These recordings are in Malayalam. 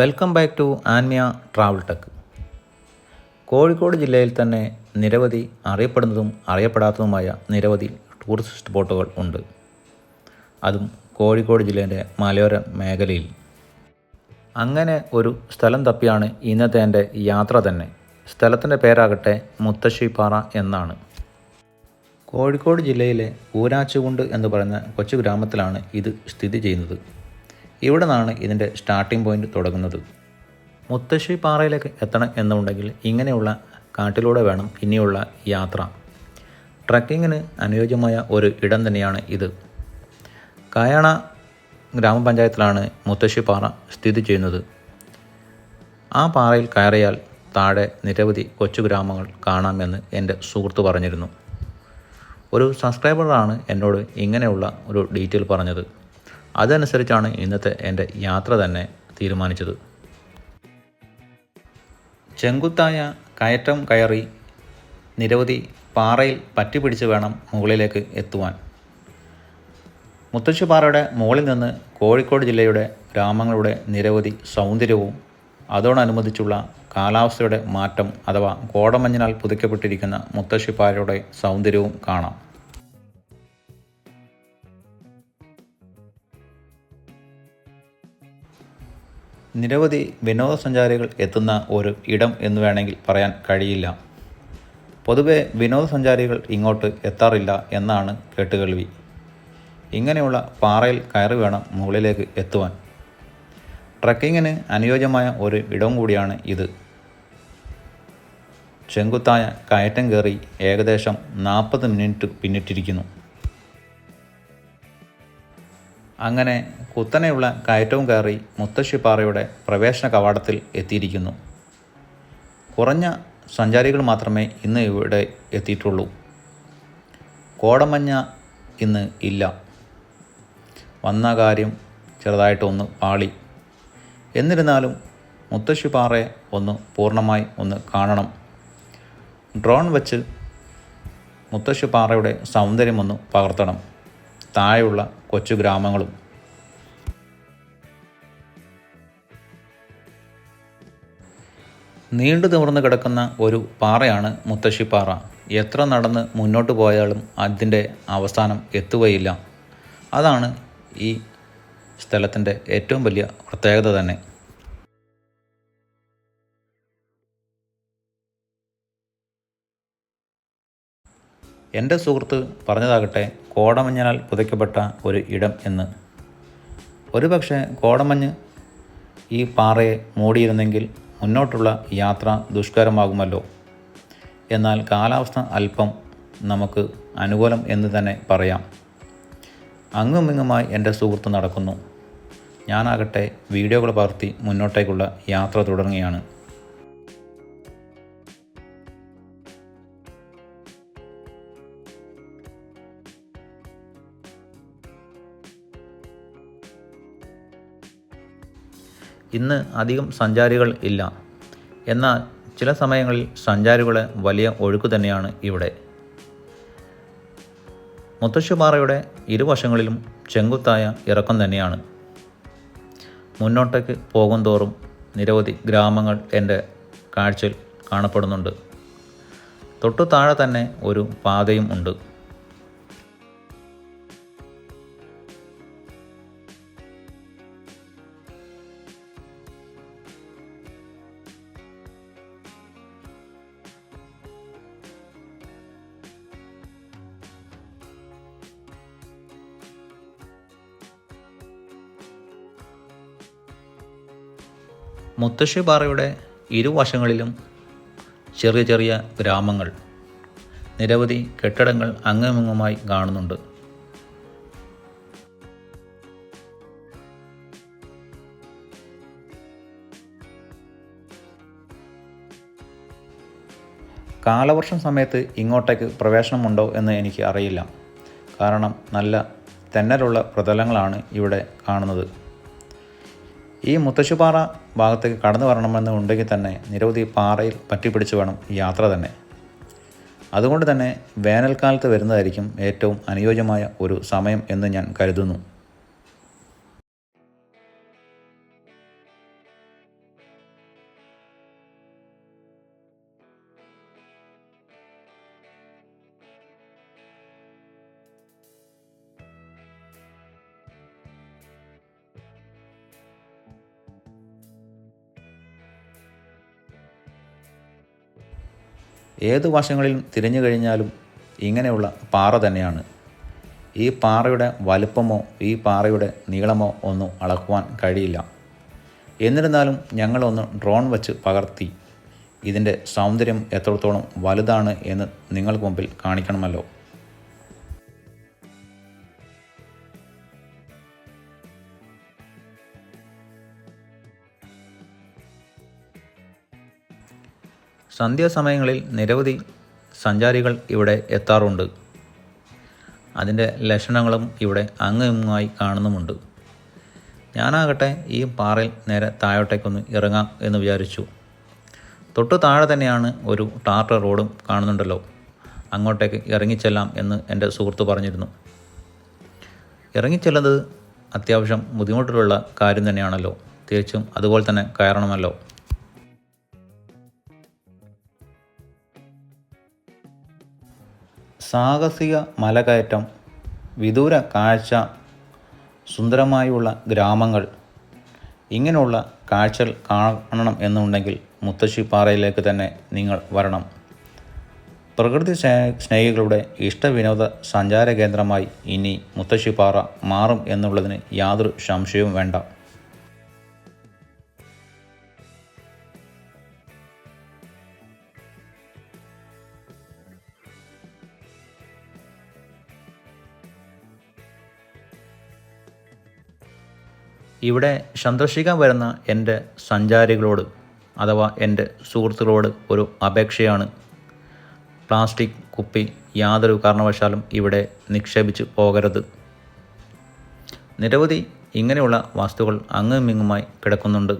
Welcome back to Anmiya travel tech Kozhikode ജില്ലയിൽ തന്നെ നിരവധി അറിയപ്പെടുന്നതും അറിയപ്പെടാത്തതുമായ നിരവധി ടൂറിസ്റ്റ് സ്പോട്ടുകൾ ഉണ്ട്. അതും കോഴിക്കോട് ജില്ലയിലെ മലയോര മേഖലയിൽ. അങ്ങനെ ഒരു സ്ഥലം തപ്പിയാണ് ഇന്നത്തെ എന്റെ യാത്ര തന്നെ. സ്ഥലത്തിന്റെ പേരാകട്ടെ മുത്തശ്ശിപ്പാറ എന്നാണ്. കോഴിക്കോട് ജില്ലയിലെ ഊരാച്ചുകുണ്ട് എന്ന് പറയുന്ന കൊച്ചു ഗ്രാമത്തിലാണ് ഇത് സ്ഥിതി ചെയ്യുന്നത്. ഇവിടെ നിന്നാണ് ഇതിന്റെ സ്റ്റാർട്ടിംഗ് പോയിന്റ് തുടങ്ങുന്നത്. മുത്തശ്ശി പാറയിലേക്ക് എത്തണം എന്നുണ്ടെങ്കിൽ ഇങ്ങനെയുള്ള കാട്ടിലൂടെ വേണം ഇനിയുള്ള യാത്ര. ട്രക്കിങ്ങിന് അനുയോജ്യമായ ഒരു ഇടം തന്നെയാണ് ഇത്. കായണ ഗ്രാമപഞ്ചായത്തിലാണ് മുത്തശ്ശി പാറ സ്ഥിതി ചെയ്യുന്നത്. ആ പാറയിൽ കയറിയാൽ താഴെ നിരവധി കൊച്ചു ഗ്രാമങ്ങൾ കാണാമെന്ന് എന്റെ സുഹൃത്ത് പറഞ്ഞിരുന്നു. ഒരു സബ്സ്ക്രൈബറാണ് എന്നോട് ഇങ്ങനെയുള്ള ഒരു ഡീറ്റെയിൽ പറഞ്ഞത്. അതനുസരിച്ചാണ് ഇന്നത്തെ എന്റെ യാത്ര തന്നെ തീരുമാനിച്ചത്. ചെങ്കുത്തായ കയറ്റം കയറി നിരവധി പാറയിൽ പറ്റിപ്പിടിച്ച് വേണം മുകളിലേക്ക് എത്തുവാൻ. മുത്തശ്ശിപ്പാറയുടെ മുകളിൽ നിന്ന് കോഴിക്കോട് ജില്ലയുടെ ഗ്രാമങ്ങളുടെ നിരവധി സൗന്ദര്യവും അതോടനുബന്ധിച്ചുള്ള കാലാവസ്ഥയുടെ മാറ്റം അഥവാ കോടമഞ്ഞിനാൽ പുതുക്കപ്പെട്ടിരിക്കുന്ന മുത്തശ്ശിപ്പാറയുടെ സൗന്ദര്യവും കാണാം. നിരവധി വിനോദസഞ്ചാരികൾ എത്തുന്ന ഒരു ഇടം എന്ന് വേണമെങ്കിൽ പറയാൻ കഴിയില്ല. പൊതുവെ വിനോദസഞ്ചാരികൾ ഇങ്ങോട്ട് എത്താറില്ല എന്നാണ് കേട്ടുകേൾവി. ഇങ്ങനെയുള്ള പാറയിൽ കയറി വേണം മുകളിലേക്ക് എത്തുവാൻ. ട്രക്കിങ്ങിന് അനുയോജ്യമായ ഒരു ഇടം കൂടിയാണ് ഇത്. ചെങ്കുത്തായ കയറ്റം കയറി ഏകദേശം നാൽപ്പത് മിനിറ്റ് പിന്നിട്ടിരിക്കുന്നു. അങ്ങനെ കുത്തനെയുള്ള കയറ്റവും കയറി മുത്തശ്ശിപ്പാറയുടെ പ്രവേശന കവാടത്തിൽ എത്തിയിരിക്കുന്നു. കുറഞ്ഞ സഞ്ചാരികൾ മാത്രമേ ഇന്ന് ഇവിടെ എത്തിയിട്ടുള്ളൂ. കോടമഞ്ഞ ഇന്ന് ഇല്ല. വന്ന കാര്യം ചെറുതായിട്ടൊന്ന് പാളി. എന്നിരുന്നാലും മുത്തശ്ശിപ്പാറയെ ഒന്ന് പൂർണമായി ഒന്ന് കാണണം. ഡ്രോൺ വച്ച് മുത്തശ്ശിപ്പാറയുടെ സൗന്ദര്യമൊന്ന് പകർത്തണം. താഴെയുള്ള കൊച്ചു ഗ്രാമങ്ങളും. നീണ്ടു നിവർന്ന് കിടക്കുന്ന ഒരു പാറയാണ് മുത്തശ്ശിപ്പാറ എത്ര നടന്ന് മുന്നോട്ട് പോയാലും അതിന്റെ അവസാനം എത്തുകയില്ല. അതാണ് ഈ സ്ഥലത്തിന്റെ ഏറ്റവും വലിയ പ്രത്യേകത തന്നെ. എന്റെ സുഹൃത്ത് പറഞ്ഞതാകട്ടെ കോടമഞ്ഞിനാൽ പുതയ്ക്കപ്പെട്ട ഒരു ഇടം എന്ന്. ഒരുപക്ഷെ കോടമഞ്ഞ് ഈ പാറയെ മൂടിയിരുന്നെങ്കിൽ മുന്നോട്ടുള്ള യാത്ര ദുഷ്കരമാകുമല്ലോ. എന്നാൽ കാലാവസ്ഥ അല്പം നമുക്ക് അനുകൂലം എന്ന് തന്നെ പറയാം. അങ്ങുമിങ്ങുമായി എന്റെ സുഹൃത്ത് നടക്കുന്നു. ഞാനാകട്ടെ വീഡിയോകൾ പകർത്തി മുന്നോട്ടേക്കുള്ള യാത്ര തുടങ്ങുകയാണ് ഇന്ന് അധികം സഞ്ചാരികൾ ഇല്ല. എന്നാൽ ചില സമയങ്ങളിൽ സഞ്ചാരികളെ വലിയ ഒഴുക്ക് തന്നെയാണ് ഇവിടെ. മുത്തശ്ശിപാറയുടെ ഇരുവശങ്ങളിലും ചെങ്കുത്തായ ഇറക്കം തന്നെയാണ്. മുന്നോട്ടേക്ക് പോകും തോറും നിരവധി ഗ്രാമങ്ങൾ എന്റെ കാഴ്ചയിൽ കാണപ്പെടുന്നുണ്ട്. തൊട്ടു താഴെ തന്നെ ഒരു പാതയും ഉണ്ട്. മുത്തശ്ശിപ്പാറയുടെ ഇരുവശങ്ങളിലും ചെറിയ ചെറിയ ഗ്രാമങ്ങൾ. നിരവധി കെട്ടിടങ്ങൾ അങ്ങുമിങ്ങുമായി കാണുന്നുണ്ട്. കാലവർഷം സമയത്ത് ഇങ്ങോട്ടേക്ക് പ്രവേശനമുണ്ടോ എന്ന് എനിക്ക് അറിയില്ല. കാരണം നല്ല തെന്നലുള്ള പ്രതലങ്ങളാണ് ഇവിടെ കാണുന്നത്. ഈ മുത്തശ്ശുപാറ ഭാഗത്തേക്ക് കടന്നു വരണമെന്ന് ഉണ്ടെങ്കിൽ തന്നെ നിരവധി പാറയിൽ പറ്റിപ്പിടിച്ച് വേണം യാത്ര തന്നെ. അതുകൊണ്ട് തന്നെ വേനൽക്കാലത്ത് വരുന്നതായിരിക്കും ഏറ്റവും അനുയോജ്യമായ ഒരു സമയം എന്ന് ഞാൻ കരുതുന്നു. ഏത് വശങ്ങളിലും തിരിഞ്ഞു കഴിഞ്ഞാലും ഇങ്ങനെയുള്ള പാറ തന്നെയാണ്. ഈ പാറയുടെ വലുപ്പമോ ഈ പാറയുടെ നീളമോ ഒന്നും അളക്കുവാൻ കഴിയില്ല. എന്നിരുന്നാലും ഞങ്ങളൊന്ന് ഡ്രോൺ വച്ച് പകർത്തി ഇതിന്റെ സൗന്ദര്യം എത്രത്തോളം വലുതാണ് എന്ന് നിങ്ങൾക്ക് മുമ്പിൽ കാണിക്കണമല്ലോ. സന്ധ്യാസമയങ്ങളിൽ നിരവധി സഞ്ചാരികൾ ഇവിടെ എത്താറുണ്ട്. അതിന്റെ ലക്ഷണങ്ങളും ഇവിടെ അങ്ങുമായി കാണുന്നുമുണ്ട്. ഞാനാകട്ടെ ഈ പാറയിൽ നേരെ താഴോട്ടേക്കൊന്ന് ഇറങ്ങാം എന്ന് വിചാരിച്ചു. തൊട്ട് താഴെ തന്നെയാണ് ഒരു ടാർട്ടർ റോഡും കാണുന്നുണ്ടല്ലോ. അങ്ങോട്ടേക്ക് ഇറങ്ങിച്ചെല്ലാം എന്ന് എന്റെ സുഹൃത്ത് പറഞ്ഞിരുന്നു. ഇറങ്ങിച്ചെല്ലുന്നത് അത്യാവശ്യം ബുദ്ധിമുട്ടുള്ള കാര്യം തന്നെയാണല്ലോ. തിരിച്ചും അതുപോലെ തന്നെ കയറണമല്ലോ. സാഹസിക മലകയറ്റം വിദൂര കാഴ്ച സുന്ദരമായുള്ള ഗ്രാമങ്ങൾ. ഇങ്ങനെയുള്ള കാഴ്ചകൾ കാണണം എന്നുണ്ടെങ്കിൽ മുത്തശ്ശിപ്പാറയിലേക്ക് തന്നെ നിങ്ങൾ വരണം. പ്രകൃതി സ്നേ- സ്നേഹികളുടെ ഇഷ്ടവിനോദ സഞ്ചാര കേന്ദ്രമായി ഇനി മുത്തശ്ശിപ്പാറ മാറും എന്നുള്ളതിന് യാതൊരു സംശയവും വേണ്ട. ഇവിടെ സന്ദർശിക്കാൻ വരുന്ന എന്റെ സഞ്ചാരികളോട് അഥവാ എന്റെ സുഹൃത്തുക്കളോട് ഒരു അപേക്ഷയാണ്. പ്ലാസ്റ്റിക് കുപ്പി യാതൊരു കാരണവശാലും ഇവിടെ നിക്ഷേപിച്ച് പോകരുത്. നിരവധി ഇങ്ങനെയുള്ള വസ്തുക്കൾ അങ്ങുമിങ്ങുമായി കിടക്കുന്നുണ്ട്.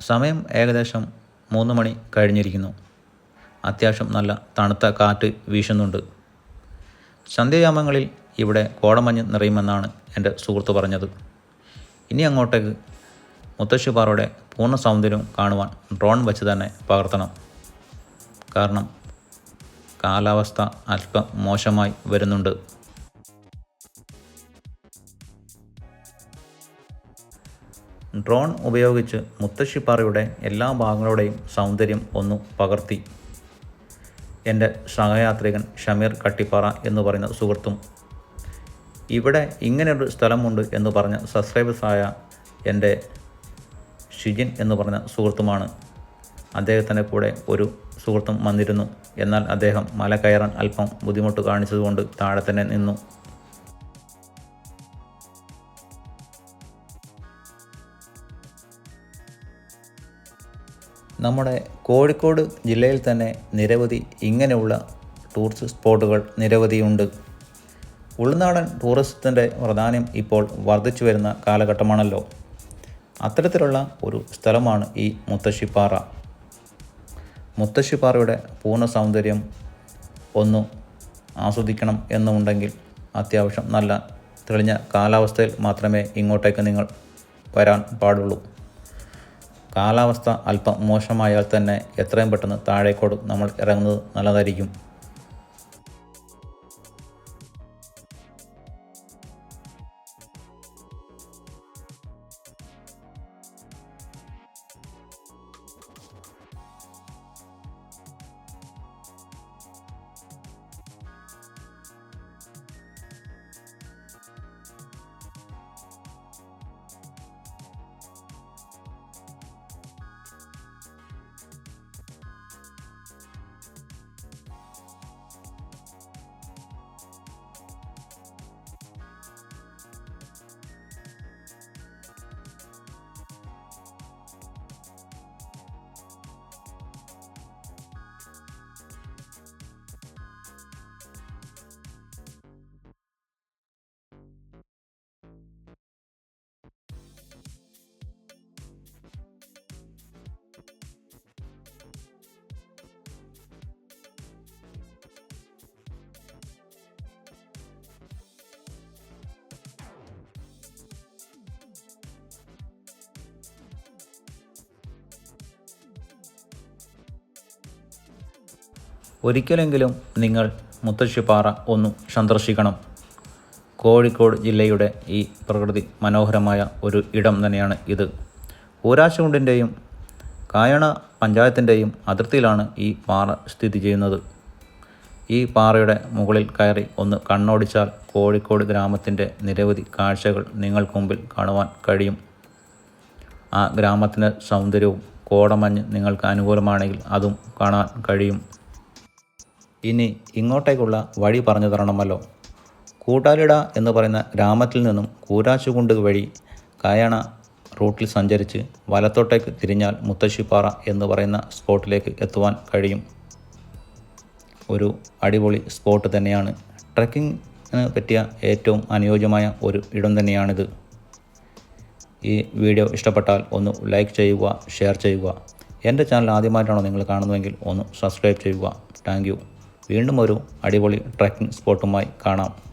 സമയം ഏകദേശം മൂന്ന് മണി കഴിഞ്ഞിരിക്കുന്നു. അത്യാവശ്യം നല്ല തണുത്ത കാറ്റ് വീശുന്നുണ്ട്. സന്ധ്യായാമങ്ങളിൽ ഇവിടെ കോടമഞ്ഞ് നിറയുമെന്നാണ് എന്റെ സുഹൃത്ത് പറഞ്ഞത്. ഇനി അങ്ങോട്ടേക്ക് മുത്തശ്ശിപ്പാറയുടെ പൂർണ സൗന്ദര്യം കാണുവാൻ ഡ്രോൺ വെച്ച് തന്നെ പകർത്തണം. കാരണം കാലാവസ്ഥ അല്പം മോശമായി വരുന്നുണ്ട്. ഡ്രോൺ ഉപയോഗിച്ച് മുത്തശ്ശിപ്പാറയുടെ എല്ലാ ഭാഗങ്ങളുടെയും സൗന്ദര്യം ഒന്ന് പകർത്തി. എന്റെ സഹയാത്രികൻ ഷമീർ കട്ടിപ്പാറ എന്ന് പറയുന്ന സുഹൃത്തും ഇവിടെ ഇങ്ങനെയൊരു സ്ഥലമുണ്ട് എന്ന് പറഞ്ഞ സബ്സ്ക്രൈബേഴ്സായ എന്റെ ഷിജിൻ എന്ന് പറഞ്ഞ സുഹൃത്തുമാണ്. അദ്ദേഹത്തിന്റെ കൂടെ ഒരു സുഹൃത്തും വന്നിരുന്നു. എന്നാൽ അദ്ദേഹം മല കയറാൻ അല്പം ബുദ്ധിമുട്ട് കാണിച്ചതുകൊണ്ട് താഴെ തന്നെ നിന്നു. നമ്മുടെ കോഴിക്കോട് ജില്ലയിൽ തന്നെ നിരവധി ഇങ്ങനെയുള്ള ടൂറിസ്റ്റ് സ്പോട്ടുകൾ നിരവധിയുണ്ട്. ഉൾനാടൻ ടൂറിസത്തിന്റെ പ്രാധാന്യം ഇപ്പോൾ വർദ്ധിച്ചു വരുന്ന കാലഘട്ടമാണല്ലോ. അത്തരത്തിലുള്ള ഒരു സ്ഥലമാണ് ഈ മുത്തശ്ശിപ്പാറ. മുത്തശ്ശിപ്പാറയുടെ പൂർണ സൗന്ദര്യം ഒന്ന് ആസ്വദിക്കണം എന്നുണ്ടെങ്കിൽ അത്യാവശ്യം നല്ല തെളിഞ്ഞ കാലാവസ്ഥയിൽ മാത്രമേ ഇങ്ങോട്ടേക്ക് നിങ്ങൾ വരാൻ പാടുള്ളൂ. കാലാവസ്ഥ അല്പം മോശമായാൽ തന്നെ എത്രയും പെട്ടെന്ന് താഴേക്കോട് നമ്മൾ ഇറങ്ങുന്നത് നല്ലതായിരിക്കും. ഒരിക്കലെങ്കിലും നിങ്ങൾ മുത്തശ്ശിപ്പാറ ഒന്ന് സന്ദർശിക്കണം. കോഴിക്കോട് ജില്ലയുടെ ഈ പ്രകൃതി മനോഹരമായ ഒരു ഇടം തന്നെയാണ് ഇത്. ഊരാശുണ്ടിന്റെയും കായണ പഞ്ചായത്തിന്റെയും അതിർത്തിയിലാണ് ഈ പാറ സ്ഥിതി ചെയ്യുന്നത്. ഈ പാറയുടെ മുകളിൽ കയറി ഒന്ന് കണ്ണോടിച്ചാൽ കോഴിക്കോട് ഗ്രാമത്തിന്റെ നിരവധി കാഴ്ചകൾ നിങ്ങൾക്ക് മുമ്പിൽ കാണുവാൻ കഴിയും. ആ ഗ്രാമത്തിന്റെ സൗന്ദര്യവും കോടമഞ്ഞ് നിങ്ങൾക്ക് അനുകൂലമാണെങ്കിൽ അതും കാണാൻ കഴിയും. ഇനി ഇങ്ങോട്ടേക്കുള്ള വഴി പറഞ്ഞു തരണമല്ലോ. കൂട്ടാലിട എന്ന് പറയുന്ന ഗ്രാമത്തിൽ നിന്നും കൂരാച്ചുകുണ്ട് വഴി കായണ റൂട്ടിൽ സഞ്ചരിച്ച് വലത്തോട്ടേക്ക് തിരിഞ്ഞാൽ മുത്തശ്ശിപ്പാറ എന്ന് പറയുന്ന സ്പോട്ടിലേക്ക് എത്തുവാൻ കഴിയും. ഒരു അടിപൊളി സ്പോട്ട് തന്നെയാണ്. ട്രക്കിങ്ങിന് പറ്റിയ ഏറ്റവും അനുയോജ്യമായ ഒരു ഇടം തന്നെയാണിത്. ഈ വീഡിയോ ഇഷ്ടപ്പെട്ടാൽ ഒന്ന് ലൈക്ക് ചെയ്യുക ഷെയർ ചെയ്യുക. എന്റെ ചാനൽ ആദ്യമായിട്ടാണോ നിങ്ങൾ കാണുന്നതെങ്കിൽ ഒന്ന് സബ്സ്ക്രൈബ് ചെയ്യുക. താങ്ക് വീണ്ടും ഒരു അടിപൊളി ട്രക്കിംഗ് സ്പോട്ടുമായി കാണാം.